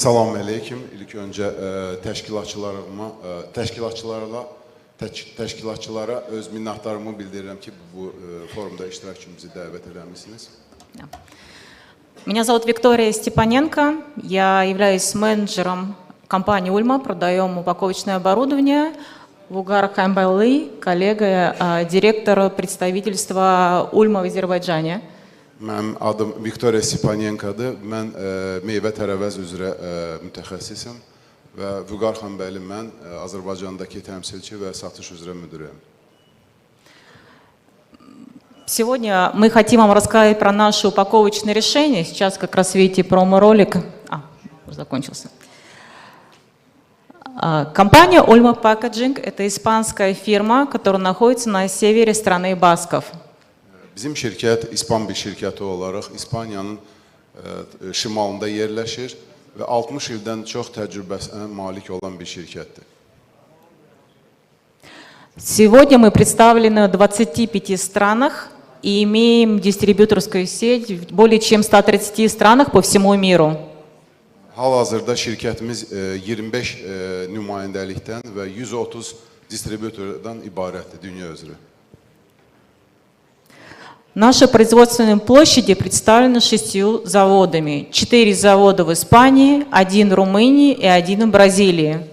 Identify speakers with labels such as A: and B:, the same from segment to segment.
A: Salam əleykum. İlk öncə ə, təşkilatçılarıma, ə, təşkilatçılarla təş- təşkilatçılara öz minnətdarlığımı bildirirəm ki, bu ə, forumda iştirak üçün bizi dəvət etmisiniz.
B: Меня зовут Виктория Степаненко. Я являюсь менеджером компании «Ульма». Продаем упаковочное оборудование. Вугар Хамбалы, коллега, а, директор представительства «Ульма» в Азербайджане.
A: Mənim adım Viktoriya Sipanyenkadır. Mən ə, meyvə tərəvəz üzrə ə, mütəxəssisəm və Vüqar xanbəyli mən ə, Azərbaycandakı təmsilçi və satış üzrə müdirəm.
B: Сегодня мы хотим вам рассказать про наши упаковочные решения. Сейчас как раз видите промо-ролик. А, закончился. А, Компания Olma Packaging – это испанская фирма, которая находится на севере страны Басков.
A: Bizim şirkət İspan bir şirkəti olaraq İspaniyanın ə, şimalında yerləşir və 60 ildən çox təcrübəsinə malik olan bir şirkətdir.
B: Сегодня мы представлены в 25 странах и имеем дистрибьюторскую сеть в более чем 130 странах по всему миру.
A: Hal-hazırda şirkətimiz ə, 25 ə, nümayəndəlikdən və 130 distributordan ibarətdir dünya üzrə.
B: Наши производственные площади представлены шестью заводами. Четыре завода в Испании, один в Румынии и один в Бразилии.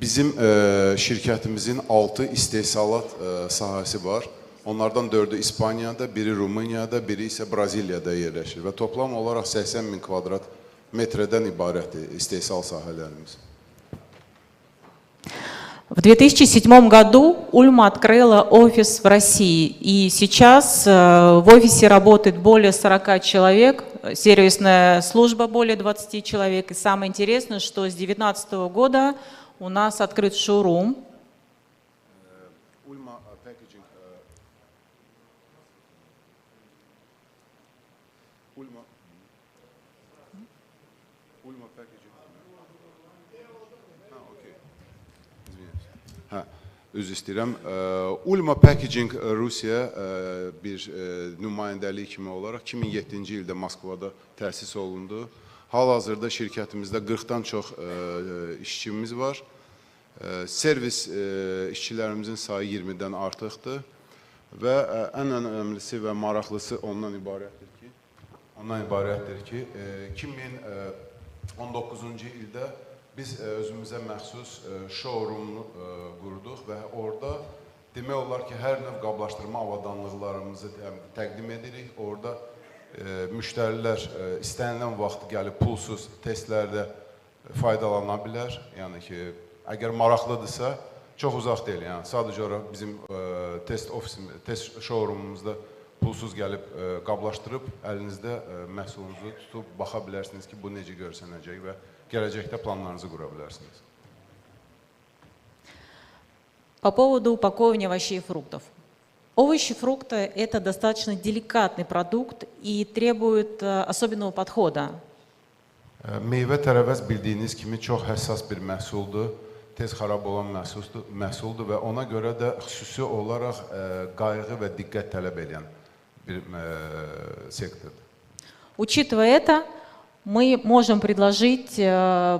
A: Bizim ə, şirkətimizin 6 istehsalat ə, sahəsi var. Onlardan 4-ü İspaniyada, biri Rumuniyada, biri isə Braziliyada yerləşir və toplam olaraq 80 min kvadrat metrdən ibarətdir istehsal sahələrimiz.
B: В 2007 году Ульма открыла офис в России, и сейчас э, в офисе работает более 40 человек, э, сервисная служба более 20 человек. И самое интересное, что с 2019 года у нас открыт шоурум,
A: Ulma Packaging Hə, üzr istəyirəm. Ulma Packaging Rusiya bir ə, nümayəndəliyi kimi olaraq 2007-ci ildə Moskvada təsis olundu. Hal-hazırda şirkətimizdə 40-dan çox işçimiz var. Servis işçilərimizin sayı 20-dən artıqdır və ən önəmlisi və maraqlısı ondan ibarətdir ki, ondan ibarətdir ki, e, 2019-cu ildə biz e, özümüzə məxsus e, showroom e, qurduq və orada demək olar ki, hər növ qablaşdırma avadanlıqlarımızı tə- təqdim edirik. Orada müştərilər istənilən vaxt gəlib pulsuz testlərdə faydalana bilər. Yəni ki, əgər maraqlıdırsa, çox uzaq deyil. Yəni sadəcə olaraq bizim test ofisimiz, test showroomumuzda pulsuz gəlib qablaşdırıb əlinizdə məhsulunuzu tutub baxa bilərsiniz ki, bu necə görsənəcək və gələcəkdə planlarınızı qura bilərsiniz.
B: По поводу упаковывания овощей и фруктов. Овощи и фрукты – это достаточно деликатный продукт и требует э, особенного подхода.
A: E, Meyvə tərəvəz bildiyiniz kimi çox həssas bir məhsuldur. Tez xarab olan məhsuldur, məhsuldur və ona görə də xüsusi olaraq e, qayğı və diqqət tələb edən bir e, sektordur.
B: Учитывая это, мы можем предложить э,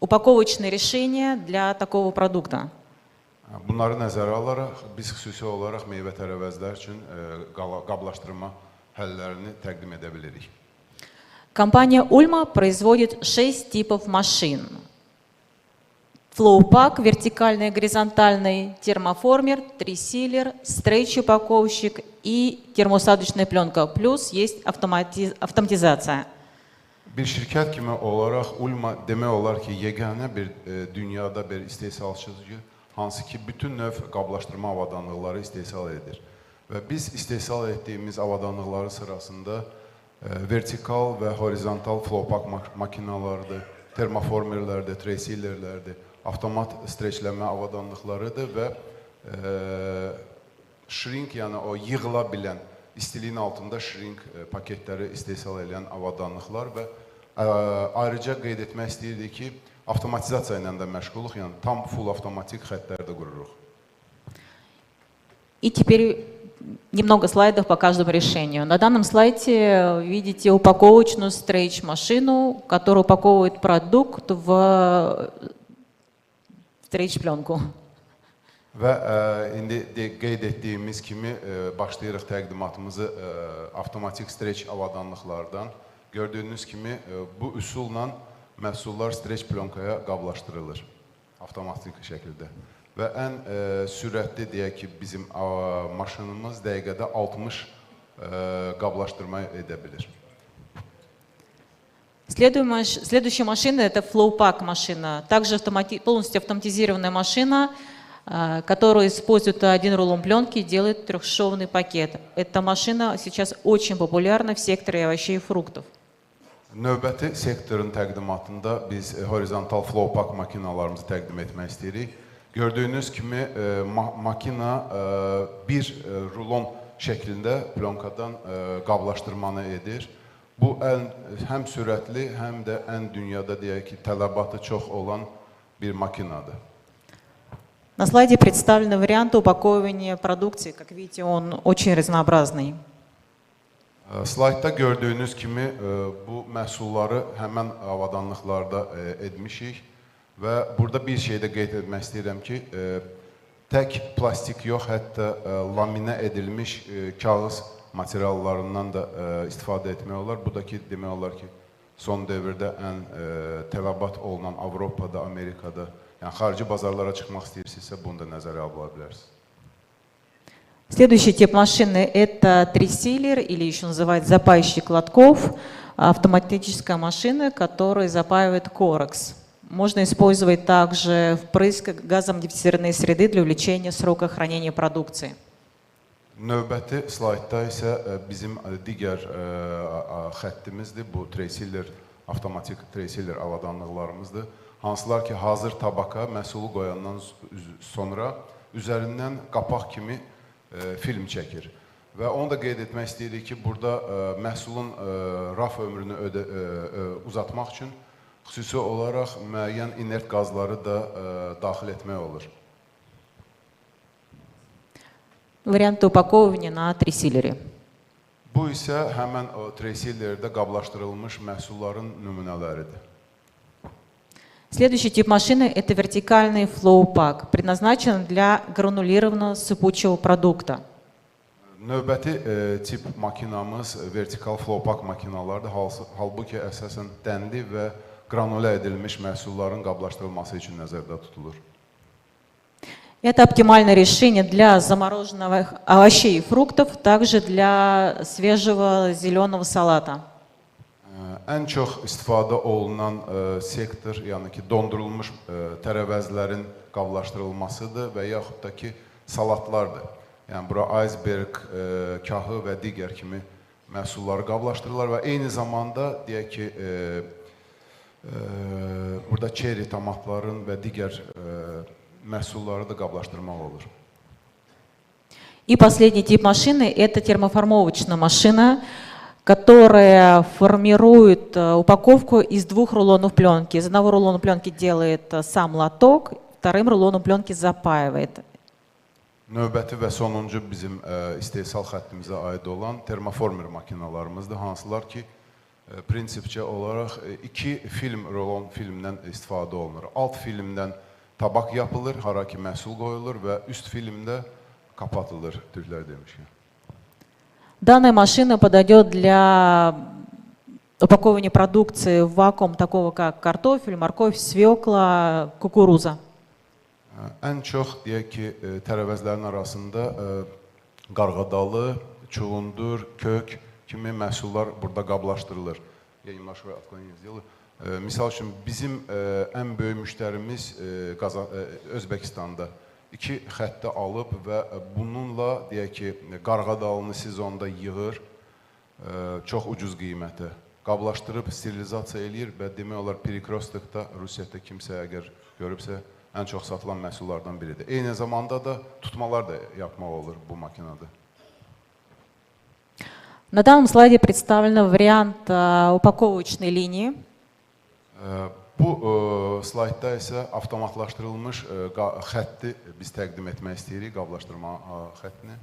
B: упаковочные решения для такого продукта.
A: Bunları nəzərə alaraq biz xüsusi olaraq meyvə tərəvəzlər üçün e, qablaşdırma həllərini təqdim edə bilirik.
B: Компания Ульма производит 6 типов машин. Флоупак, вертикальный горизонтальный, термоформер, трисилер, стрейч-упаковщик и термосадочная пленка. Плюс есть автомати- автоматизация.
A: Bir şirkət kimi olaraq Ulma demək olar ki, yeganə bir e, dünyada bir istehsalçıdır, hansı ki bütün növ qablaşdırma avadanlıqları istehsal edir. Və biz istehsal etdiyimiz avadanlıqları sırasında e, vertikal və horizontal flowpack mak- makinalarıdır, termoformerlərdir, tresillerlərdir, avtomat streçləmə avadanlıqlarıdır və e, shrink, yəni o yığıla bilən, istiliyin altında shrink e, paketləri istehsal edən avadanlıqlar və ə, ayrıca qeyd etmək istəyirdik ki, avtomatizasiya ilə də məşğuluq, yəni tam full avtomatik xəttlər də qururuq.
B: И теперь немного слайдов по каждому решению. На данном слайде видите упаковочную стрейч-машину, которая упаковывает продукт в Streç Blanco.
A: Və ə, indi de, qeyd etdiyimiz kimi ə, başlayırıq təqdimatımızı ə, avtomatik streç avadanlıqlardan. Gördüyünüz kimi ə, bu üsulla məhsullar streç plonkaya qablaşdırılır avtomatik şəkildə. Və ən ə, sürətli deyək ki, bizim ə, maşınımız dəqiqədə 60 ə, qablaşdırma edə bilir.
B: Следующая машина это Flowpack машина, также автомати- полностью автоматизированная машина, э, которая использует один рулон пленки и делает трехшовный пакет. Эта машина сейчас очень популярна в секторе овощей и фруктов.
A: Növbəti sektorun təqdimatında biz e, horizontal flowpack makinalarımızı təqdim etmək istəyirik. Gördüyünüz kimi e, ma makina e, bir e, rulon şəklində plonkadan e, qablaşdırmanı edir. Bu ən həm sürətli, həm də ən dünyada deyək ki, tələbatı çox olan bir makinadır.
B: На слайде представлены варианты упаковывания продукции. Как видите, он очень разнообразный.
A: Ə, Slaydda gördüyünüz kimi ə, bu məhsulları həmən avadanlıqlarda ə, etmişik və burada bir şey də qeyd etmək istəyirəm ki, ə, tək plastik yox, hətta ə, laminə edilmiş ə, kağız materiallarından da ə, istifadə etmək olar. Bu da ki, demək olar ki, son dövrdə ən ə, tələbat olunan Avropada, Amerikada, yəni xarici bazarlara çıxmaq istəyirsinizsə, bunu da nəzərə ala bilərsiniz.
B: Следующий тип машины это трисилер или еще называют запайщик лотков. Автоматическая машина, которая запаивает корекс. Можно использовать также впрыск газом дифференцированной среды для увеличения срока хранения продукции.
A: Növbəti slaydda isə ə, bizim ə, digər ə, xəttimizdir. Bu Traceler avtomatik Traceler avadanlıqlarımızdır. Hansılar ki, hazır tabaka məhsulu qoyandan sonra üzərindən qapaq kimi film çəkir. Və onu da qeyd etmək istəyirik ki, burada ə, məhsulun ə, raf ömrünü ödə, ə, ə, uzatmaq üçün xüsusi olaraq müəyyən inert qazları da ə, daxil etmək olur.
B: Варианты упаковывания на трисилере.
A: Bu isə həmən o Tracelerdə qablaşdırılmış məhsulların nümunələridir.
B: Следующий тип машины – это вертикальный флоу-пак, предназначен для гранулированного сыпучего продукта.
A: Növbəti e, tip makinamız vertikal flowpack makinalardır. Halbuki əsasən dənli və qranulə edilmiş məhsulların qablaşdırılması üçün nəzərdə tutulur.
B: Это оптимальное решение для замороженных овощей и фруктов, также для свежего зеленого салата.
A: Ə, Ən çox istifadə olunan ə, sektor, yəni ki, dondurulmuş ə, tərəvəzlərin qablaşdırılmasıdır və yaxud da ki, salatlardır. Yəni bura iceberg, ə, kahı və digər kimi məhsulları qablaşdırırlar və eyni zamanda deyək ki, ə, ə, burada çeri tomatların və digər ə, məhsulları da qablaşdırmaq olur.
B: И последний тип машины – это термоформовочная машина, которая формирует э, упаковку из двух рулонов пленки. Из одного рулона пленки делает э, сам лоток, вторым рулоном пленки запаивает.
A: Növbəti və sonuncu bizim ə, istehsal xəttimizə aid olan termoformer makinalarımızdır, hansılar ki, ə, prinsipcə olaraq ə, iki film rolon filmdən istifadə olunur. Alt filmdən tabak yapılır, hara ki məhsul qoyulur və üst filmdə kapatılır, türklər demişkən.
B: Данная машина подойдет для упаковывания продукции в вакуум, такого как картофель, морковь, свекла, кукуруза.
A: Ə, Ən çox deyək ki, ə, tərəvəzlərin arasında ə, qarğadalı, çulundur, kök kimi məhsullar burada qablaşdırılır. Я немножко отклонение сделаю. Ə, Misal üçün bizim ə, ən böyük müştərimiz ə, Qaza ə, Özbəkistanda iki xətti alıb və bununla deyək ki, qarğadalını sezonda yığır ə, çox ucuz qiymətə. Qablaşdırıb sterilizasiya eləyir və demək olar Perikrostikdə Rusiyada kimsə əgər görübsə ən çox satılan məhsullardan biridir. Eyni zamanda da tutmalar da yapmaq olur bu makinada.
B: На данном слайде представлен вариант э, упаковочной линии.
A: Ə, Bu ə, slaydda isə avtomatlaşdırılmış ə, qa- xətti biz təqdim etmək istəyirik, qablaşdırma ə, xəttini.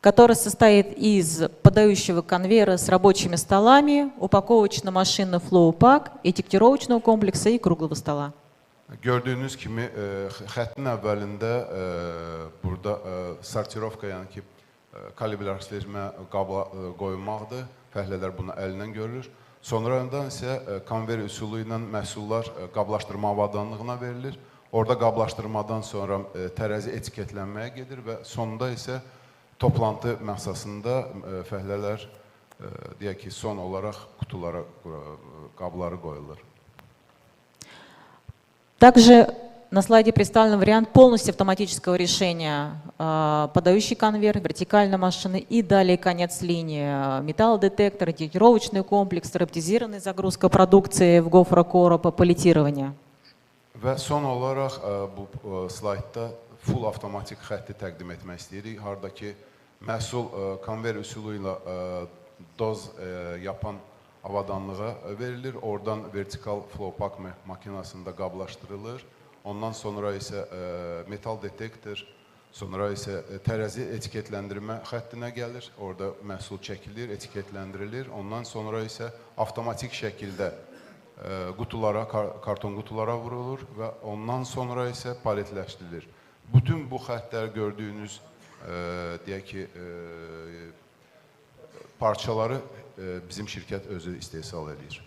B: который состоит из подающего конвейера с рабочими столами, упаковочно-машинного флоу-пак, этикетировочного комплекса и круглого стола.
A: Gördüyünüz kimi e, x- xəttin əvvəlində e, burada e, sortirovka, yəni ki, e, kalibrləşdirmə qabla e, qoyulmaqdır. Fəhlələr bunu əlindən görür. Sonradan isə e, konveyer üsulu ilə məhsullar e, qablaşdırma avadanlığına verilir. Orada qablaşdırmadan sonra e, tərəzi etiketlənməyə gedir və sonunda isə toplantı məsasında e, fəhlələr e, deyək ki, son olaraq qutulara e, qabları qoyulur.
B: Также на слайде представлен вариант полностью автоматического решения. А, Подающий конвейер, вертикальная машина и далее конец линии. Металлодетектор, этикетировочный комплекс, роботизированная загрузка продукции в гофрокороб, палетирование.
A: Və son olaraq ə, bu ə, slaydda full avtomatik xətti təqdim etmək istəyirik. Hardakı məhsul ə, konveyer üsulu ilə doz yapan avadanlığa verilir. Oradan vertikal flow pack ma- maşınında qablaşdırılır. Ondan sonra isə ə, metal detektor, sonra isə ə, tərəzi etiketləndirmə xəttinə gəlir. Orada məhsul çəkilir, etiketləndirilir. Ondan sonra isə avtomatik şəkildə ə, qutulara, kar karton qutulara vurulur və ondan sonra isə paletləşdirilir. Bütün bu xəttlər gördüyünüz ə, deyək ki, ə, parçaları ə, bizim şirkət özü istehsal edir.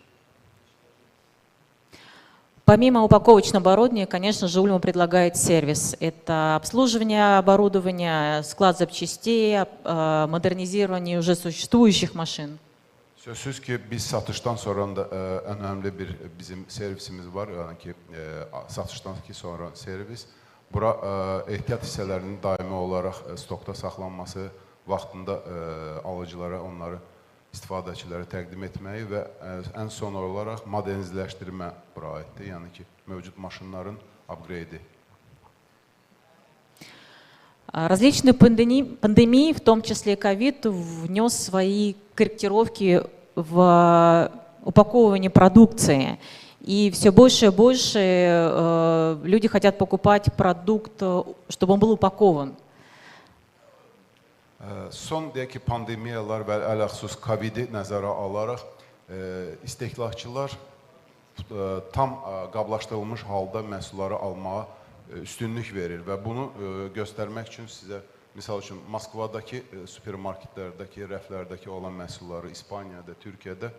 B: Помимо упаковочного оборудования, конечно же, Ульма предлагает сервис. Это обслуживание оборудования, склад запчастей, ап- а, модернизирование уже существующих машин.
A: Sözsüz ki, biz satışdan sonra da ə, ən önəmli bir bizim servisimiz var, yəni ki, ə, satışdan sonra servis. Bura ə, ehtiyat hissələrinin daimi olaraq ə, stokda saxlanması, vaxtında ə, alıcılara onları istifadəçilərə təqdim etməyi və ə, ən son olaraq modernizləşdirmə bura. Yəni ki, mövcud maşınların upgrade-i.
B: А Различные пандеми- пандемии, в том числе ковид, внес свои корректировки в упаковывание продукции. И все больше и больше э, люди хотят покупать продукт, э, чтобы он был упакован.
A: Son deyək ki, pandemiyalar və ələxüsus Covid-i nəzərə alaraq ə, istehlakçılar ə, tam ə, qablaşdırılmış halda məhsulları almağa üstünlük verir və bunu göstərmək üçün sizə misal üçün Moskvadakı supermarketlərdəki, rəflərdəki olan məhsulları İspaniyada, Türkiyədə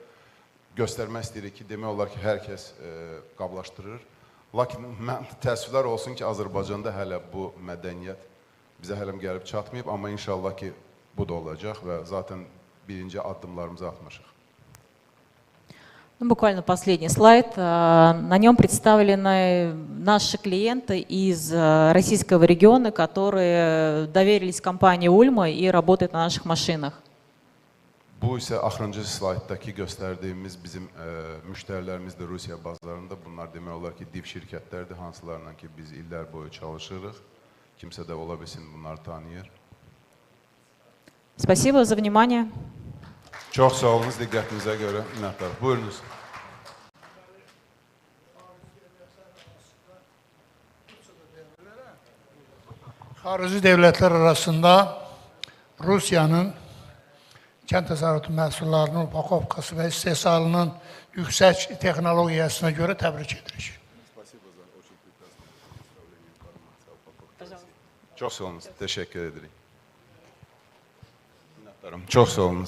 A: göstərmək istəyirik ki, demək olar ki, hər kəs qablaşdırır. Lakin təəssüflər olsun ki, Azərbaycanda hələ bu mədəniyyət bizə hələ gəlib çatmayıb, amma inşallah ki, bu da olacaq və zaten birinci addımlarımızı atmışıq.
B: Ну, буквально последний слайд. А, На нем представлены наши клиенты из а, российского региона, которые доверились компании Ульма и работают на наших машинах.
A: Bu isə axırıncı slayddakı göstərdiyimiz bizim ə, müştərilərimizdir Rusiya bazarında. Bunlar demək olar ki, div şirkətlərdir, hansılarla ki biz illər boyu çalışırıq. Kimsə də ola bilsin bunları tanıyır.
B: Спасибо за внимание.
A: Çox sağ olunuz diqqətinizə görə minnətdarıq. Buyurunuz.
C: Xarici dövlətlər arasında Rusiyanın kənd təsərrüfatı məhsullarının upakovkası və istehsalının yüksək texnologiyasına görə təbrik edirik.
A: Çok sağ olun. Teşekkür ederim. Çok sağ
D: olun.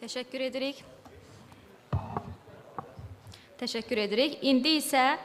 D: Teşekkür edirik. Teşekkür edirik. İndi isə